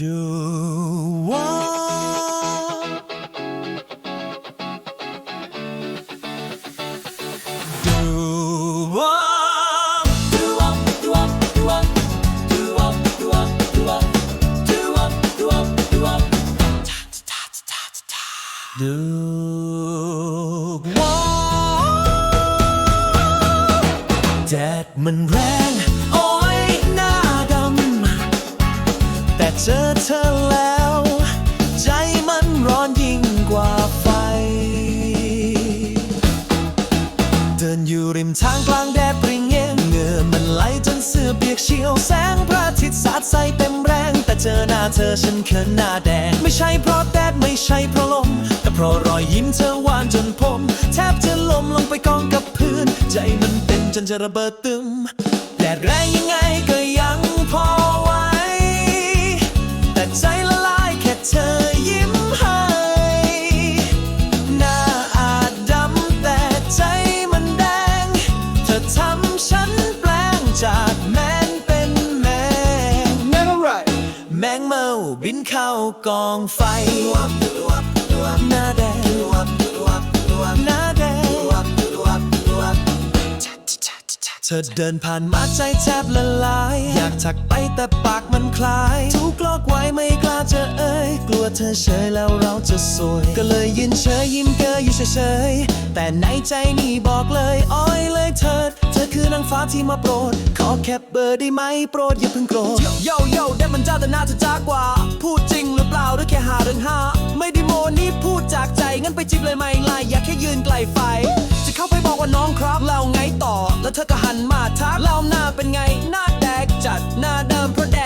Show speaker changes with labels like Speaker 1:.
Speaker 1: ดูว่าดูว่า Duke Wall แดดมันแรง เจอเธอแล้ว ใจมันร้อนยิ่งกว่าไฟ เดินอยู่ริมทางกลางแดดปริงเย็นเหงื่อมันไหลจนเสื้อเปียกเชียวแสงพระอาทิตย์สาดใส่เต็มแรง แต่เจอหน้าเธอฉันเขินหน้าแดง ไม่ใช่เพราะแดดไม่ใช่เพราะลม แต่เพราะรอยยิ้มเธอหวานจนผม แทบจะล้มลงไปกองกับพื้น ใจมันเต้นจนจะระเบิดตึมแดดแรงยัง แมงเมาบินเข้ากองไฟหน้าแดงหน้าแดงเธอเดินผ่านมาใจแทบละลาย อยากทักไปแต่ปากมันคลายทุกโลกไว้ไม่กล้าจะเอ่ยกลัวเธอเฉยแล้วเราจะสวย ก็เลยยืนเฉยยิ้มเกยอยู่เฉยๆแต่ในใจนี่บอกเลยอ้อยเลยเธอ ธอคือนางฟ้าที่มาโปรด ขอแคปเบอร์ได้ไหมโปรดอย่าเพิ่งโกรธโยโย่ได้มันจ้าแต่หน้าเธอจ้ากว่า พูดจริงหรือเปล่าหรือแค่หาเรื่องหา ไม่ได้โมนี่พูดจากใจ งั้นไปจิบเลยไหมไล่อยากแค่ยืนไกลไฟ จะเข้าไปบอกว่าน้องครับเราไงต่อ แล้วเธอก็หันมาทักเล่าหน้าเป็นไง หน้าแดกจัดหน้าเดิมเพราะแดก